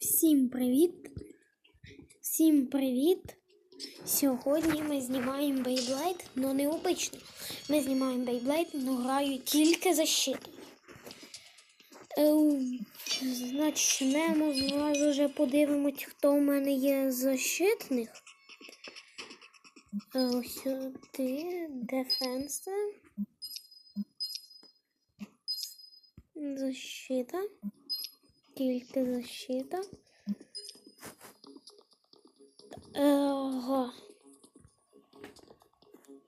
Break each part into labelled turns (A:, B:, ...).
A: Всім привіт! Всім привіт! Сьогодні ми знімаємо Beyblade, але не обично. Ми знімаємо Beyblade, але граю тільки за щит. Начнемо зразу вже подивимось, хто в мене є защитник. Е, Ось сюди, Defense. Защита. Тільки защита. Ага.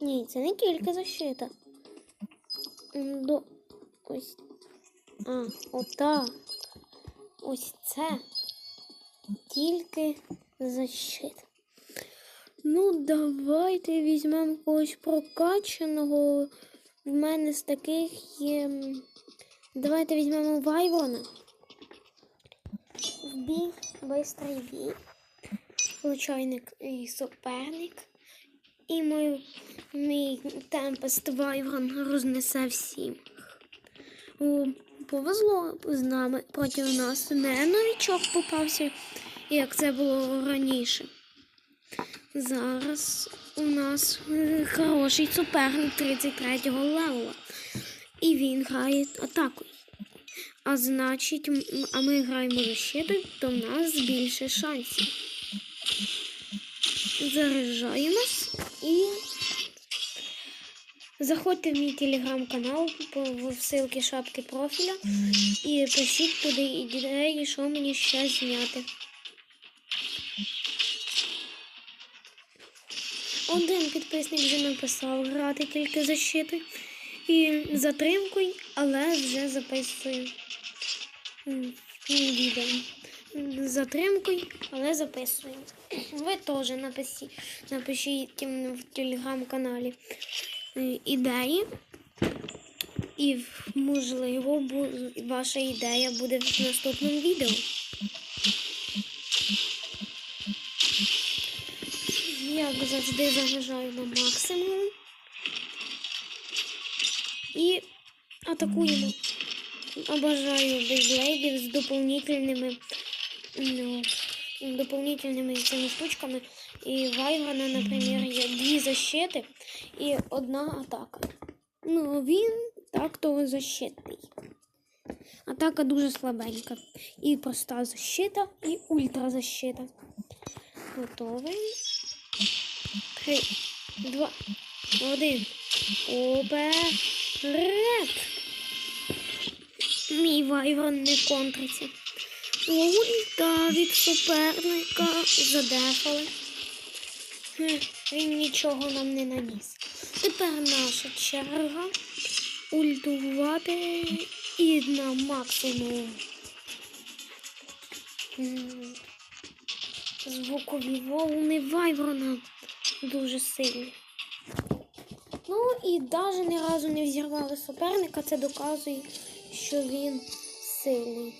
A: Ні, це не тільки защита. До... Ось. А, отак. Ось це. Тільки защита. Ну, давайте візьмемо когось прокачаного. В мене з таких є. Давайте візьмемо Вайвона. Бій, бистрий бій. Случайник і суперник. І мій, мій темпест Вайврон рознесе всім. О, повезло з нами проти нас. Не новічок попався, як це було раніше. Зараз у нас хороший суперник 33-го левела. І він грає атакою. А значить, а ми граємо защитою, то в нас більше шансів. Заряджаємось і заходьте в мій телеграм-канал в ссылці шапки профіля і пишіть туди ідеї, що мені ще зняти. Один підписник вже написав грати тільки защитою і затримкою, але вже записую відео. З Затримкою, але записую. Ви теж напишіть, напишіть в телеграм-каналі е, ідеї. І можливо ваша ідея буде в наступному відео. Як завжди заряджаю на максимум. І атакуємо. Обожаю бейблейдів з дополнительними, ну, дополнительними цими штучками. І Вайвана, наприклад, є дві защити і одна атака. Ну, він так-то защитний. Атака дуже слабенька. І проста защита, і ультразащита. Готовий. Три, два, один. Уперед! Мій вайвон не контриться. Ульта від суперника задефали. Він нічого нам не наніс. Тепер наша черга ультувати і на максимум. Звукові волни вайврона дуже сильні. Ну і навіть ні разу не взірвали суперника, це доказує, що він сильний.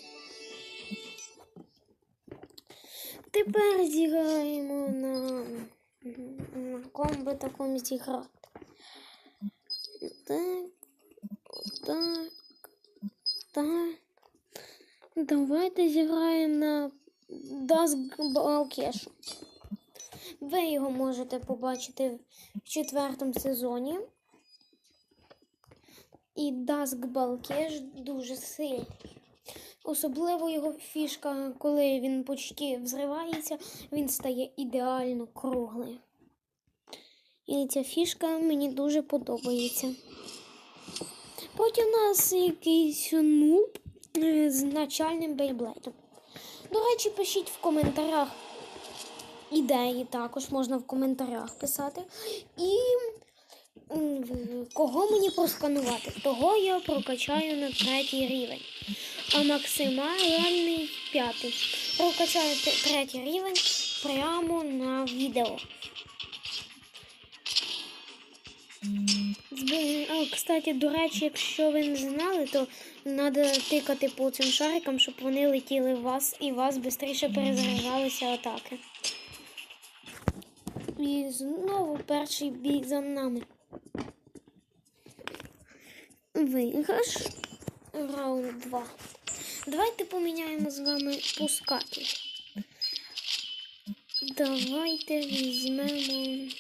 A: Тепер зіграємо на, на комби такому зіграти. Так, так, так. Давайте зіграємо на Даск Балкешу. Ви його можете побачити в четвертому сезоні. І Даск Балкеш дуже сильний. Особливо його фішка, коли він почти взривається, він стає ідеально круглий. І ця фішка мені дуже подобається. Потім у нас якийсь нуб е, з начальним бейблейдом. До речі, пишіть в коментарях ідеї також можна в коментарях писати. І кого мені просканувати? Того я прокачаю на третій рівень. А максимальний п'ятий. Прокачаю третій рівень прямо на відео. Кстати, до речі, якщо ви не знали, то треба тикати по цим шарикам, щоб вони летіли в вас і вас швидше перезаряджалися атаки. І знову перший бій за нами. Виграш. Раунд 2. Давайте поміняємо з вами пускати. Давайте візьмемо.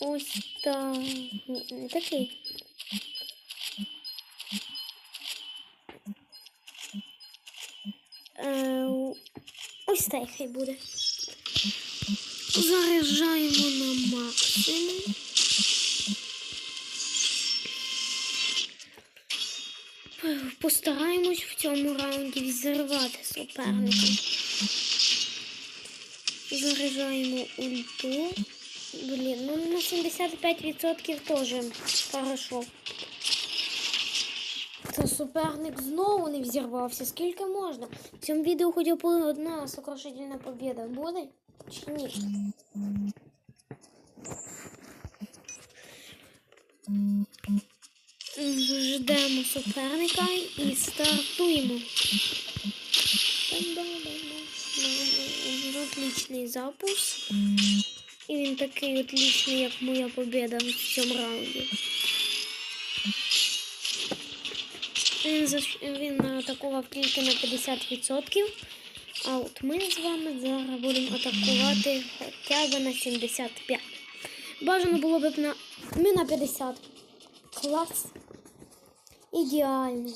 A: Ось так. Не такий. Е, ось цей хай буде. Заряджаємо на максимум. Постараємось в цьому раунді взірвати суперника. Заряджаємо ульту. Блін, ну на 75% теж хорошо. Це суперник знову не взірвався. Скільки можна? В цьому відео б одна сокрушительна побіда буде? Ждемо суперника і стартуємо. Отличний запуск. І він такий отличний, як моя побіда в цьому раунді. Він, заш... він атакував тільки на 50%. А от ми з вами зараз будемо атакувати хоча б на 75. Бажано було б на. Ми на 50. Клас. Ідеально.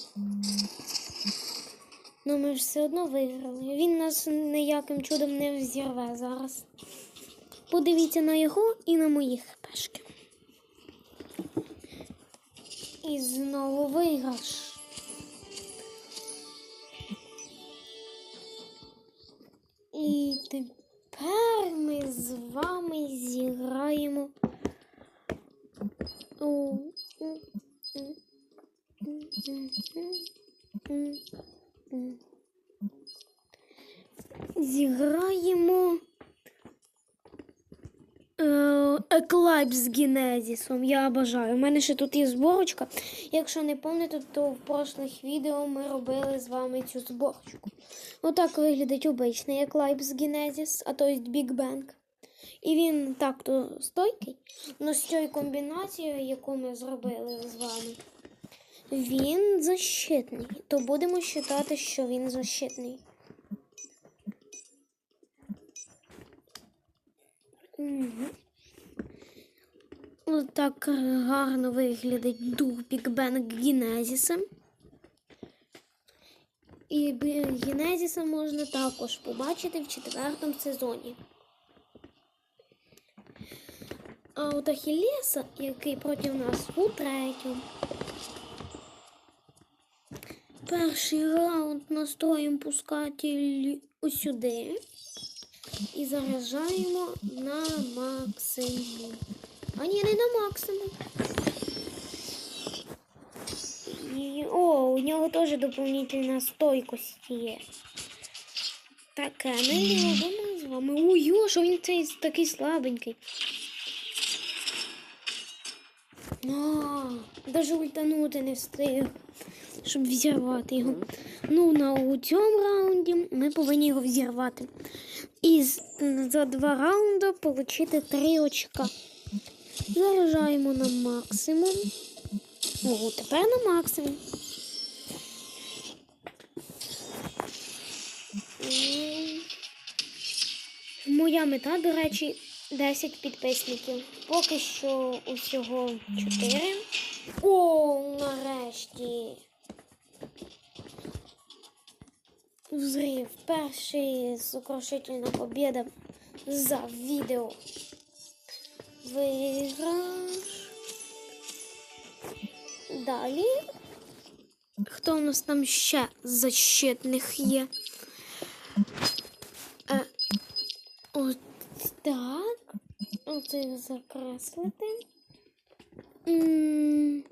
A: Ну ми ж все одно виграли. Він нас ніяким чудом не взірве зараз. Подивіться на його і на мої хпшки. І знову виграш. І тепер ми з вами зіграємо. у- Зіграємо Еклайп з Генезісом. Я бажаю. У мене ще тут є зборочка. Якщо не пам'ятаєте, то в прошлих відео ми робили з вами цю зборочку. Отак виглядить обичний Еклайп з Генезіс, а то є Big Bang. І він так-то стойкий, але з цією комбінацією, яку ми зробили з вами, він защитний. То будемо вважати, що він защитний. Отак гарно виглядить дух Bang Генезіса. І Генезіса можна також побачити в четвертому сезоні. А от Ахілеса, який проти нас у третьому. Перший раунд настроїмо пускатель ось сюди. І заряджаємо на максимум. А ні, не на максимум. І, о, у нього теж доповнительна стойкость є. Таке ми любимо з вами. Ой, що він цей такий слабенький. А, даже ультанути не встиг, щоб взірвати його. Ну, на у цьому раунді ми повинні його взірвати. І за два раунди отримати три очка. Заряджаємо на максимум. О, тепер на максимум. Моя мета, до речі, 10 підписників. Поки що усього 4. О, нарешті. Взрив. Перший сокрушительна побіда за відео. Виграш. Далі. Хто у нас там ще защитних є? Е, от так. Оце закреслити. М,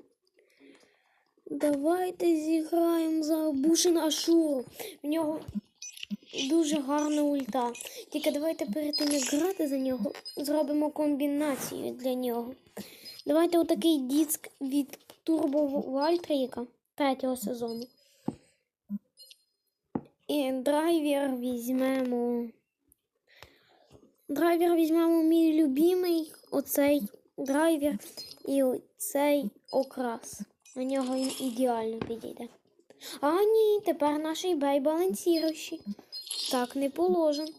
A: Давайте зіграємо за Бушин Ашуру. В нього дуже гарна ульта. Тільки давайте перед тим, як грати за нього, зробимо комбінацію для нього. Давайте отакий диск від Турбо Вальтріка третього сезону. І драйвер візьмемо. Драйвер візьмемо мій любимий, оцей драйвер і цей окрас. На нього ідеально підійде. А ні, тепер наш eBay балансіруючий. Так не положен.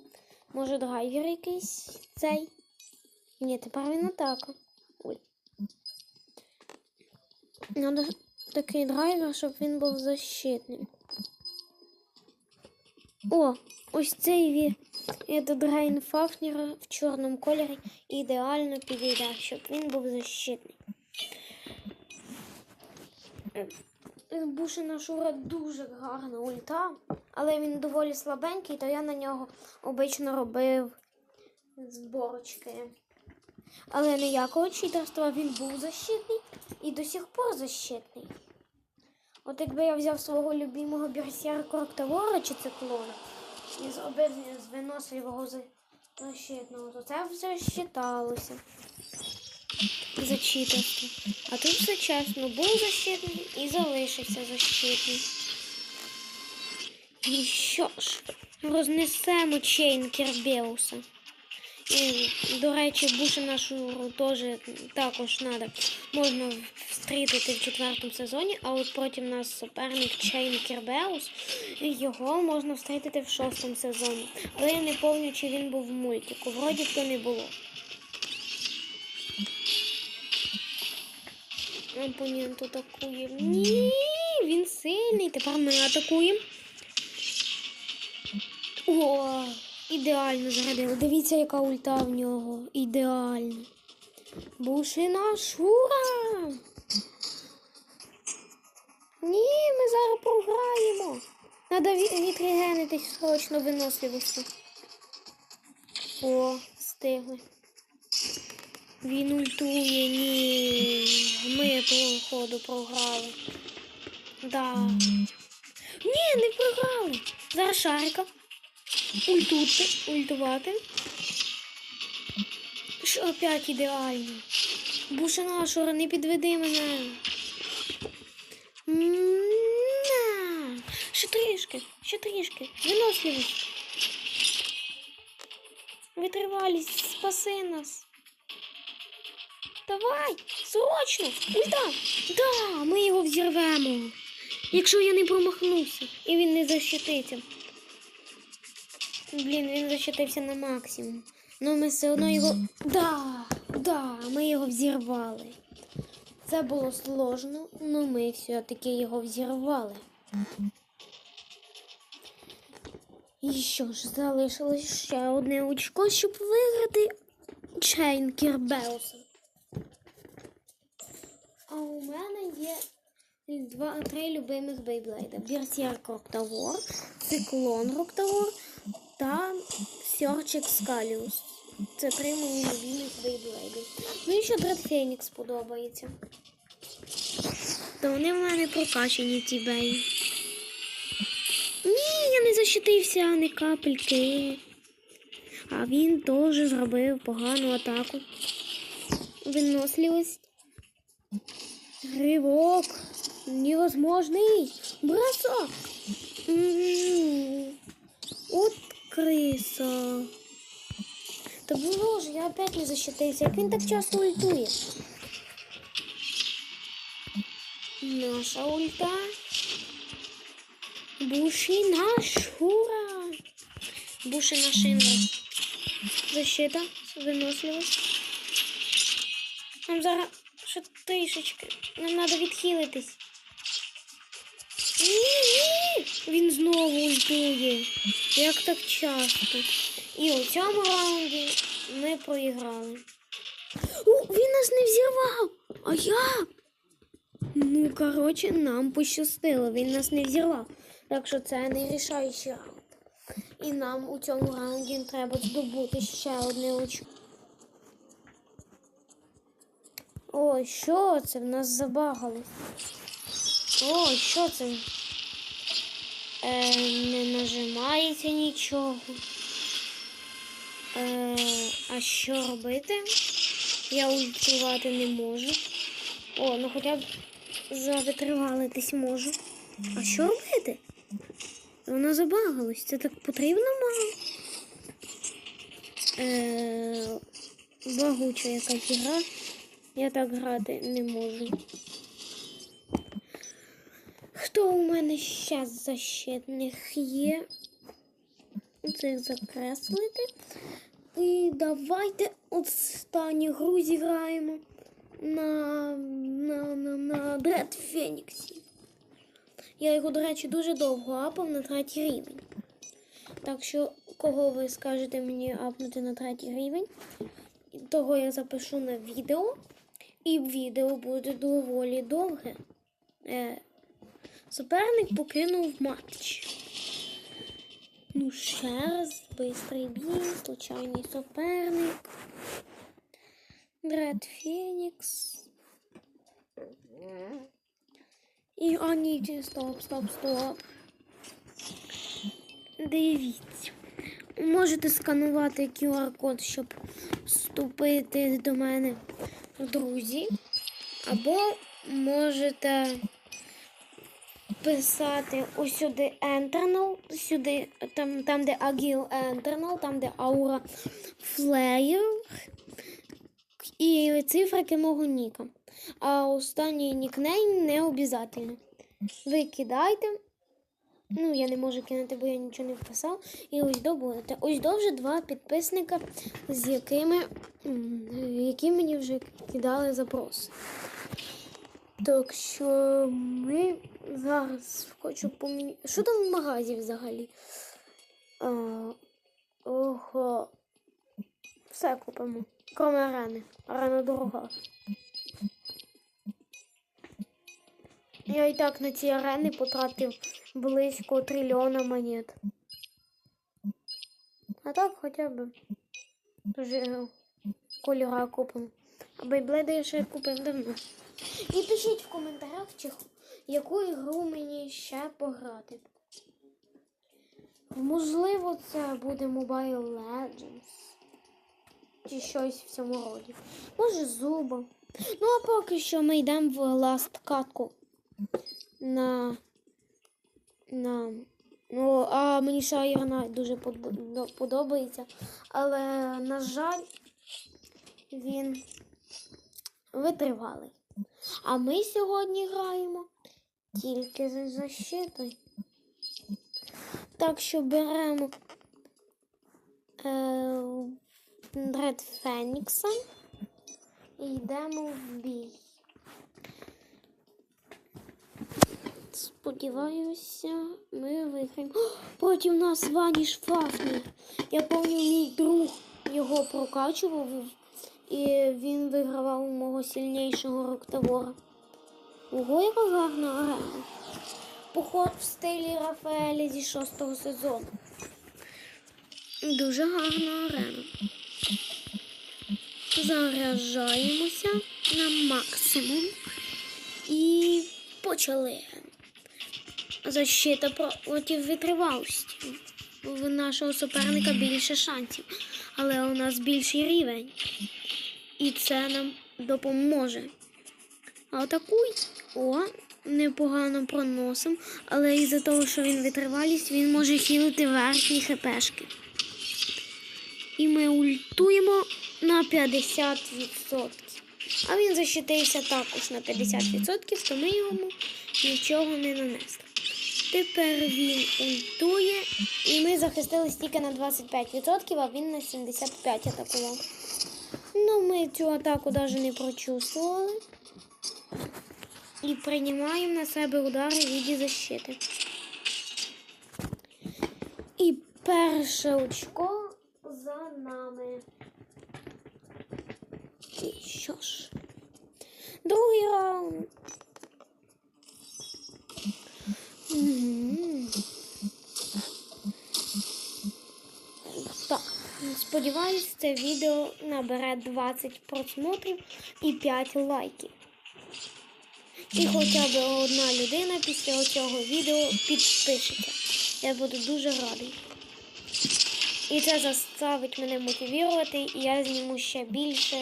A: Може драйвер якийсь цей? Ні, тепер він атака. Ой. Надо такий драйвер, щоб він був защитним. О, ось цей ві. Драйн Фафнера в чорному кольорі ідеально підійде, щоб він був защитний. Бушина Шура дуже гарна ульта, але він доволі слабенький, то я на нього обично робив зборочки. Але ніякого читерства він був защитний і до сих пор защитний. От якби я взяв свого любимого берсерка Роктавора чи циклона і зробив з виносливого защитного, то це все считалося за. А тут все чесно, був защитний і залишився защитний. І що ж, рознесемо чейн Кербеуса. І, до речі, Бушина Шуру теж також надо. Можна встрітити в четвертому сезоні, а от проти нас суперник Чейн Кербеус, його можна встрітити в шостому сезоні. Але я не пам'ятаю, чи він був в мультику. Вроді то не було. Опонент атакує. Ні, він сильний. Тепер ми атакуємо. О, ідеально зарядили. Дивіться, яка ульта в нього. Ідеально. Бушина Шура. Ні, ми зараз програємо. Надо ві- відрегенитись срочно виносливості. О, встигли. Він ультує, ні. Ми походу програли. Да. Ні, не програли. Зараз шарика. Ультути, ультувати. Що опять ідеально. Бушина, Шура, не підведи мене. М-на. Ще трішки, ще трішки. Виносливість. Витривалість, спаси нас. Давай, срочно, ульта. Да, ми його взірвемо. Якщо я не промахнувся і він не защититься. Блін, він защитився на максимум. Ну ми все одно його. Да, да, ми його взірвали. Це було сложно, але ми все-таки його взірвали. І що ж, залишилось ще одне очко, щоб виграти Чейн Кірбеуса. А у мене є два, три любимих бейблейда. Берсерк Роктавор, Циклон Роктавор та Сьорч Екскаліус. Це три мої любимих бейблейди. Ну і ще Дред Фенікс подобається. То вони в мене прокачані ті беї. Ні, я не защитився, не капельки. А він теж зробив погану атаку. Виносливость. Ривок. Невозможний. Бросок. М. Та було ж, я опять не защитився. Як він так часто ультує? Наша ульта. Бушина шура. Бушина шинра. Защита, виносливость. Нам зараз ще трішечки. Нам треба відхилитись. Ні, ні! Він знову ультує. Як так часто. І у цьому раунді ми проіграли. О, він нас не взірвав! А я? Ну, коротше, нам пощастило, він нас не взірвав. Так що це не рішаючий раунд. І нам у цьому раунді треба здобути ще одне очко. Ой, що це? В нас забагали. Ой, що це? Е, не нажимається нічого. Е, а що робити? Я ультувати не можу. О, ну хоча б завитривалитись можу. А що робити? Вона забагалась. Це так потрібно мало? Е, багуча якась гра. Я так грати не можу. Хто у мене ще з защитних є? Це закреслити. І давайте останні гру зіграємо на, на, на, на Дред Феніксі. Я його, до речі, дуже довго апав на третій рівень. Так що, кого ви скажете мені апнути на третій рівень, того я запишу на відео. І відео буде доволі довге. Е, суперник покинув матч. Ну, ще раз, бистрий бій, случайний суперник. Дред Фенікс. І а стоп, стоп, стоп. Дивіться. Можете сканувати QR-код, щоб вступити до мене друзі. Або можете писати ось сюди сюди, там, там де Agile Internal, там де Aura Flare і цифрики мого ніка. А останній нікнейм не обов'язково. Ви кидайте. Ну, я не можу кинути, бо я нічого не вписав. І ось до. Ось до вже два підписника, з якими які мені вже кидали запрос. Так що ми зараз хочу поміняти. Що там в магазі взагалі? А, ого. Все купимо. Кроме арени. Арена дорога. Я і так на ці арени потратив близько трильйона монет. А так хоча б вже кольора купимо. А бейбледи я ще купив давно. І пишіть в коментарях, чи яку ігру мені ще пограти. Можливо, це буде Mobile Legends. Чи щось в цьому роді. Може, зуба. Ну, а поки що ми йдемо в ласт катку. На. На. Ну, а мені Шайрна дуже подобається. Але, на жаль, він витривалий. А ми сьогодні граємо тільки за защитою. Так що беремо е, Дред Фенікса і йдемо в бій. Сподіваюся, ми виграємо. Проти нас Ваніш Фафнер. Я пам'ятаю, мій друг його прокачував, і він вигравав у мого сильнішого роктавора. Ого, яка гарна арена. Поход в стилі Рафаеля зі шостого сезону. Дуже гарна арена. Заряджаємося на максимум і почали. Защита проти витривалості. У нашого суперника більше шансів, але у нас більший рівень. І це нам допоможе. Атакуй. О, непогано проносом, але із-за того, що він витривалість, він може хілити верхні хпшки. І ми ультуємо на 50%. А він защитився також на 50%, то ми йому нічого не нанесли. Тепер він ультує, і ми захистились тільки на 25%, а він на 75% атакував. Ну, ми цю атаку навіть не прочувствували. І приймаємо на себе удари в віді защити. І перше очко за нами. І що ж? Другий раунд. Мгм. Так, сподіваюсь, це відео набере 20 просмотрів і 5 лайків. І хоча б одна людина після цього відео підпишеться. Я буду дуже радий. І це заставить мене мотивувати, і я зніму ще більше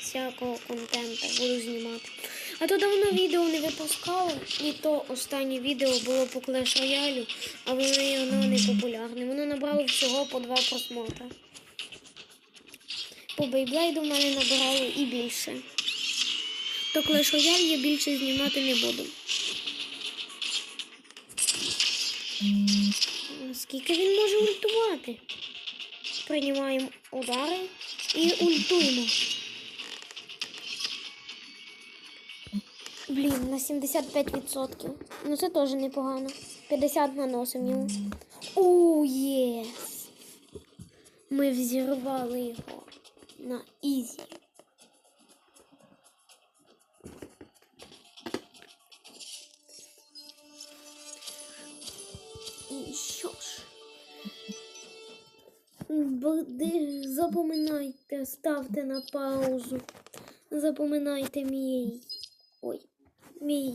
A: всякого контенту буду знімати. А то давно відео не випускали, і то останнє відео було по Clash Royale, а воно, не популярне. Воно набрало всього по два просмотри. По Бейблейду в мене набирало і більше. то Clash Royale я більше знімати не буду. Скільки він може ультувати? Приймаємо удари і ультуємо. Блін, на 75%. Ну це теж непогано. 50 наносимо йому. Оу, єс! Ми взірвали його на ізі. І що ж? Запоминайте, ставте на паузу. Запоминайте мій. Ой, мій.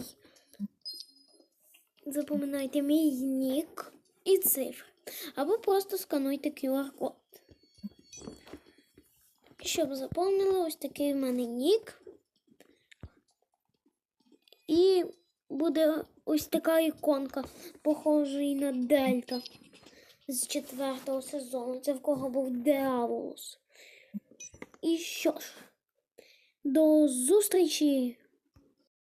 A: Запоминайте мій нік і цифри. Або просто скануйте QR-код. Щоб заповнили ось такий в мене нік. І буде ось така іконка, похожа і на Дельта з четвертого сезону. Це в кого був Деаволус. І що ж, до зустрічі